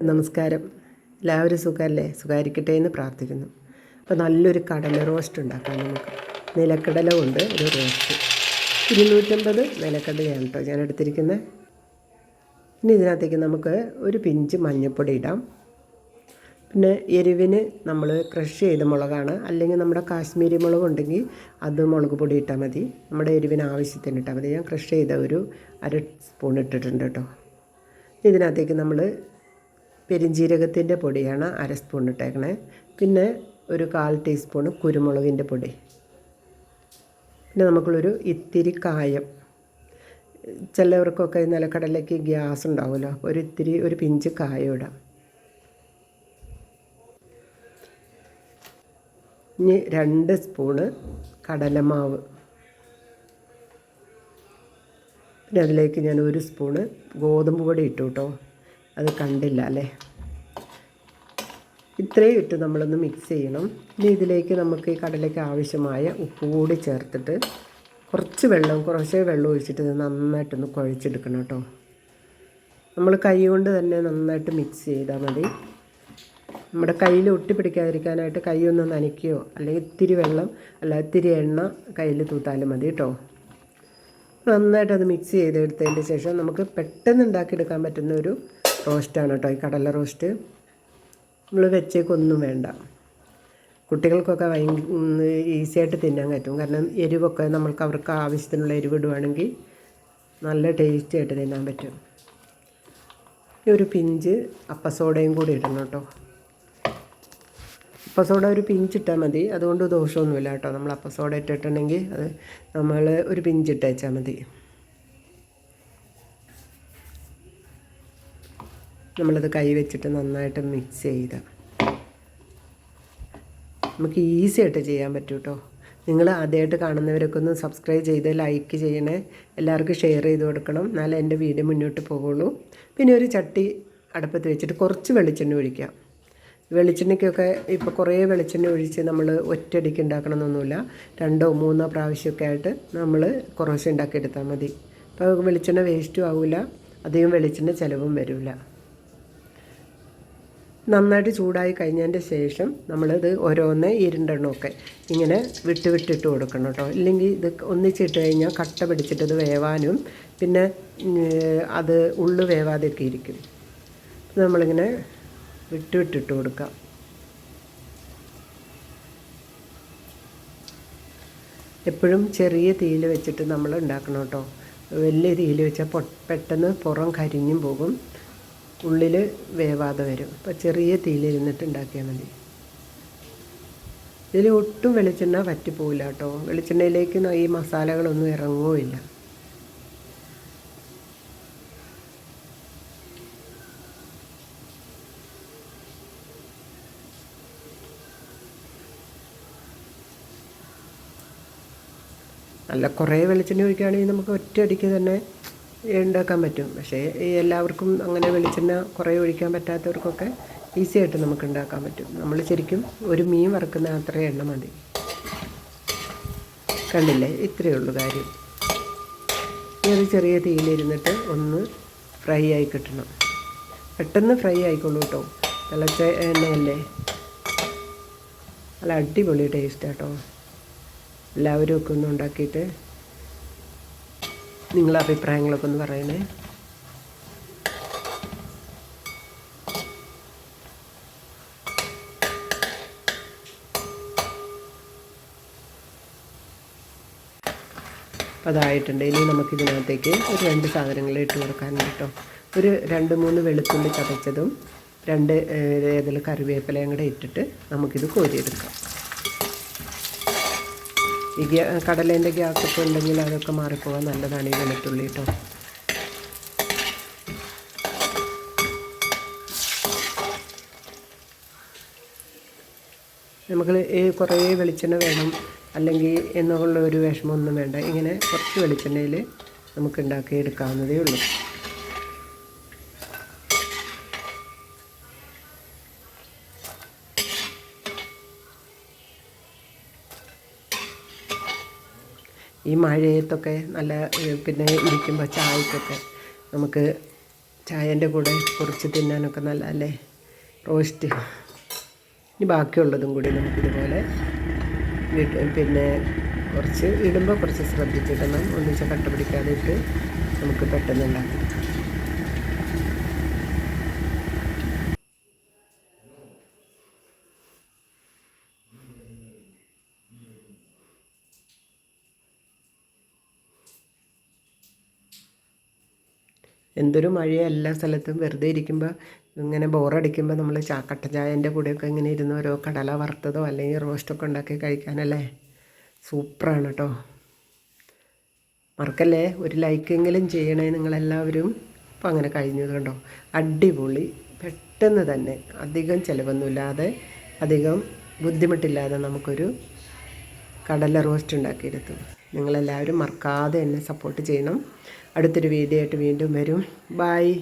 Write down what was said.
നമസ്കാരം. എല്ലാവരും സുഖമല്ലേ സുഖമായിരിക്കട്ടെ എന്ന് പ്രാർത്ഥിക്കുന്നു. അപ്പോൾ നല്ലൊരു കടല റോസ്റ്റ് ഉണ്ടാക്കാം നമുക്ക്. നിലക്കടല കൊണ്ട് ഒരു റോസ്റ്റ് ഇരുന്നൂറ്റമ്പത് നിലക്കടലയാണ് കേട്ടോ ഞാൻ എടുത്തിരിക്കുന്നത് ഇനി ഇതിനകത്തേക്ക് നമുക്ക് ഒരു പിഞ്ച് മഞ്ഞൾപ്പൊടി ഇടാം. പിന്നെ എരിവിന് നമ്മൾ ക്രഷ് ചെയ്ത മുളകാണ്. അല്ലെങ്കിൽ നമ്മുടെ കാശ്മീരി മുളക് ഉണ്ടെങ്കിൽ അത് മുളക് പൊടി ഇട്ടാൽ മതി. നമ്മുടെ എരിവിന് ആവശ്യത്തിന് ഇട്ടാൽ മതി. ഞാൻ ക്രഷ് ചെയ്ത ഒരു അര സ്പൂൺ ഇട്ടിട്ടുണ്ട് കേട്ടോ. ഇതിനകത്തേക്ക് നമ്മൾ പെരിഞ്ജീരകത്തിന്റെ പൊടിയാണ് അര സ്പൂൺ ഇട്ടേക്കണേ. പിന്നെ ഒരു കാൽ ടീസ്പൂൺ കുരുമുളകിന്റെ പൊടി. പിന്നെ നമുക്കുള്ളൊരു ഇത്തിരി കായം. ചിലവർക്കൊക്കെ നിലക്കടലയ്ക്ക് ഗ്യാസ് ഉണ്ടാവുമല്ലോ അപ്പോൾ ഒരു ഇത്തിരി ഒരു പിഞ്ച് കായം ഇടാം. ഇനി രണ്ട് സ്പൂണ് കടലമാവ്. പിന്നെ അതിലേക്ക് ഞാൻ ഒരു സ്പൂണ് ഗോതമ്പ് പൊടി ഇട്ടു കേട്ടോ. അത് കണ്ടില്ല അല്ലേ? ഇത്രയും ഇട്ട് നമ്മളൊന്ന് മിക്സ് ചെയ്യണം. ഇനി ഇതിലേക്ക് നമുക്ക് ഈ കടലയ്ക്ക് ആവശ്യമായ ഉപ്പ് കൂടി ചേർത്തിട്ട് കുറച്ച് വെള്ളം കുറച്ചേ വെള്ളം ഒഴിച്ചിട്ട് ഇത് നന്നായിട്ടൊന്ന് കുഴച്ചെടുക്കണം കേട്ടോ. നമ്മൾ കൈ കൊണ്ട് തന്നെ നന്നായിട്ട് മിക്സ് ചെയ്താൽ മതി. നമ്മുടെ കയ്യിൽ ഒട്ടിപ്പിടിക്കാതിരിക്കാനായിട്ട് കൈ ഒന്ന് നനയ്ക്കുകയോ അല്ലെങ്കിൽ ഇത്തിരി വെള്ളം അല്ല ഇത്തിരി എണ്ണ കയ്യിൽ തൂത്താലും മതി കേട്ടോ. നന്നായിട്ട് മിക്സ് ചെയ്തെടുത്തതിന്റെ ശേഷം നമുക്ക് പെട്ടെന്ന് ഉണ്ടാക്കിയെടുക്കാൻ പറ്റുന്ന ഒരു റോസ്റ്റാണ് കേട്ടോ ഈ കടല റോസ്റ്റ്. നമ്മൾ വെച്ചേക്കൊന്നും വേണ്ട. കുട്ടികൾക്കൊക്കെ ഭയങ്കര ഈസിയായിട്ട് തിന്നാൻ പറ്റും. കാരണം എരിവൊക്കെ നമ്മൾക്ക് അവർക്ക് ആവശ്യത്തിനുള്ള എരിവ് ഇടുവാണെങ്കിൽ നല്ല ടേസ്റ്റി ആയിട്ട് തിന്നാൻ പറ്റും. ഈ ഒരു പിഞ്ച് അപ്പസോഡയും കൂടി ഇടണം കേട്ടോ. അപ്പസോഡ ഒരു പിഞ്ചിട്ടാൽ മതി. അതുകൊണ്ട് ദോഷമൊന്നുമില്ല കേട്ടോ. നമ്മൾ അപ്പസോഡ ഇട്ടിട്ടുണ്ടെങ്കിൽ അത് നമ്മൾ ഒരു പിഞ്ചിട്ട് വെച്ചാൽ മതി. നമ്മളത് കൈ വെച്ചിട്ട് നന്നായിട്ട് മിക്സ് ചെയ്ത്. നമുക്ക് ഈസി ആയിട്ട് ചെയ്യാൻ പറ്റും കേട്ടോ നിങ്ങൾ ആദ്യമായിട്ട് കാണുന്നവരൊക്കെ ഒന്ന് സബ്സ്ക്രൈബ് ചെയ്ത് ലൈക്ക് ചെയ്യണേ. എല്ലാവർക്കും ഷെയർ ചെയ്ത് കൊടുക്കണം. എന്നാലേ എന്റെ വീഡിയോ മുന്നോട്ട് പോകുള്ളൂ പിന്നെ ഒരു ചട്ടി അടുപ്പത്ത് വെച്ചിട്ട് കുറച്ച് വെളിച്ചെണ്ണ ഒഴിക്കാം. വെളിച്ചെണ്ണയ്ക്കൊക്കെ ഇപ്പോൾ കുറേ വെളിച്ചെണ്ണ ഒഴിച്ച് നമ്മൾ ഒറ്റയടിക്ക് ഉണ്ടാക്കണമെന്നൊന്നുമില്ല രണ്ടോ മൂന്നോ പ്രാവശ്യമൊക്കെ ആയിട്ട് നമ്മൾ കുറച്ച് ഉണ്ടാക്കിയെടുത്താൽ മതി. അപ്പോൾ വെളിച്ചെണ്ണ വേസ്റ്റും ആവില്ല അധികം വെളിച്ചെണ്ണ ചിലവും വരില്ല നന്നായിട്ട് ചൂടായി കഴിഞ്ഞതിന്റെ ശേഷം നമ്മളിത് ഓരോന്ന് ഇരുണ്ടെണ്ണമൊക്കെ ഇങ്ങനെ വിട്ട് വിട്ടിട്ട് കൊടുക്കണം കേട്ടോ. ഇല്ലെങ്കിൽ ഇത് ഒന്നിച്ചിട്ട് കഴിഞ്ഞാൽ കട്ട പിടിച്ചിട്ട് ഇത് വേവാനും പിന്നെ അത് ഉള്ളു വേവാതെയൊക്കെ ഇരിക്കും. നമ്മളിങ്ങനെ വിട്ട് വിട്ടിട്ട് കൊടുക്കാം. എപ്പോഴും ചെറിയ തീയിൽ വെച്ചിട്ട് നമ്മൾ ഉണ്ടാക്കണം കേട്ടോ. വലിയ തീയിൽ വെച്ചാൽ പെട്ടെന്ന് പുറം കരിഞ്ഞും പോകും. ഉള്ളിൽ വേവാതെ വരും. അപ്പോൾ ചെറിയ തീയിലിരുന്നിട്ട് ഉണ്ടാക്കിയാൽ മതി. ഇതിൽ ഒട്ടും വെളിച്ചെണ്ണ പറ്റിപ്പോവില്ല കേട്ടോ. വെളിച്ചെണ്ണയിലേക്ക് ഈ മസാലകളൊന്നും ഇറങ്ങുകയില്ല. നല്ല കുറേ വെളിച്ചെണ്ണ ഒഴിക്കുകയാണെങ്കിൽ നമുക്ക് ഒറ്റയടിക്ക് തന്നെ ഉണ്ടാക്കാൻ പറ്റും. പക്ഷേ ഈ എല്ലാവർക്കും അങ്ങനെ വെളിച്ചെണ്ണ കുറേ ഒഴിക്കാൻ പറ്റാത്തവർക്കൊക്കെ ഈസി ആയിട്ട് നമുക്ക് ഉണ്ടാക്കാൻ പറ്റും. നമ്മൾ ശരിക്കും ഒരു മീൻ വറുക്കുന്ന അത്ര എണ്ണ മതി. കണ്ടില്ലേ? ഇത്രയേ ഉള്ളൂ കാര്യം. അത് ചെറിയ തീയിലിരുന്നിട്ട് ഒന്ന് ഫ്രൈ ആയി കിട്ടണം. പെട്ടെന്ന് ഫ്രൈ ആയിക്കോളൂ കേട്ടോ. തിളച്ച എണ്ണയല്ലേ? നല്ല അടിപൊളി ടേസ്റ്റ് കേട്ടോ. എല്ലാവരും ഒക്കെ ഒന്ന് ഉണ്ടാക്കിയിട്ട് നിങ്ങളെ അഭിപ്രായങ്ങളൊക്കെ ഒന്ന് പറയണേ അതായിട്ടുണ്ട്. ഇനി നമുക്കിതിനകത്തേക്ക് ഒരു രണ്ട് സാധനങ്ങൾ ഇട്ട് കൊടുക്കാനുണ്ട് കേട്ടോ. ഒരു രണ്ട് മൂന്ന് വെളുത്തുള്ളി ചതച്ചതും രണ്ട് ഏതിൽ കറിവേപ്പിലയും കൂടെ ഇട്ടിട്ട് നമുക്കിത് കോരിയെടുക്കാം. ഈ കടലേന്റെ ഗ്യാസൊക്കെ ഉണ്ടെങ്കിൽ അതൊക്കെ മാറിപ്പോകാൻ നല്ലതാണ് ഈ വെളുത്തുള്ളി കേട്ടോ നമുക്ക് കുറേ വെളിച്ചെണ്ണ വേണം. അല്ലെങ്കിൽ എന്നുള്ള ഒരു വിഷമമൊന്നും വേണ്ട. ഇങ്ങനെ കുറച്ച് വെളിച്ചെണ്ണയിൽ നമുക്ക് ഉണ്ടാക്കി എടുക്കാവുന്നതേ ഉള്ളൂ. ഈ മഴയത്തൊക്കെ നല്ല പിന്നെ ഇരിക്കുമ്പോൾ ചായക്കൊക്കെ നമുക്ക് ചായന്റെ കൂടെ കുറച്ച് തിന്നാനൊക്കെ നല്ല അല്ലേ? റോസ്റ്റ് ഇനി ബാക്കിയുള്ളതും കൂടി നമുക്കിതുപോലെ പിന്നെ കുറച്ച് ഇടുമ്പോൾ കുറച്ച് ശ്രദ്ധിച്ചിടണം. ഒന്നിച്ച് കട്ട ഇട്ട് നമുക്ക് പെട്ടെന്ന് ഉണ്ടാക്കാം. എന്തൊരു മഴയാണ് എല്ലാ സ്ഥലത്തും വെറുതെ ഇരിക്കുമ്പോൾ ഇങ്ങനെ ബോറടിക്കുമ്പോൾ നമ്മൾ ചാ കട്ട ചായന്റെ കൂടെയൊക്കെ ഇങ്ങനെ ഇരുന്ന് ഓരോ കടല വറുത്തതോ അല്ലെങ്കിൽ റോസ്റ്റൊക്കെ ഉണ്ടാക്കി കഴിക്കാനല്ലേ? സൂപ്പറാണ് കേട്ടോ മറക്കല്ലേ? ഒരു ലൈക്കെങ്കിലും ചെയ്യണേ നിങ്ങളെല്ലാവരും. അപ്പോൾ അങ്ങനെ കഴിഞ്ഞത് കണ്ടോ? അടിപൊളി. പെട്ടെന്ന് തന്നെ അധികം ചിലവൊന്നുമില്ലാതെ അധികം ബുദ്ധിമുട്ടില്ലാതെ നമുക്കൊരു കടല റോസ്റ്റ് ഉണ്ടാക്കിയെടുത്തു നിങ്ങളെല്ലാവരും മറക്കാതെ എന്നെ സപ്പോർട്ട് ചെയ്യണം. അടുത്തൊരു വീഡിയോ ആയിട്ട് വീണ്ടും വരും. ബായ്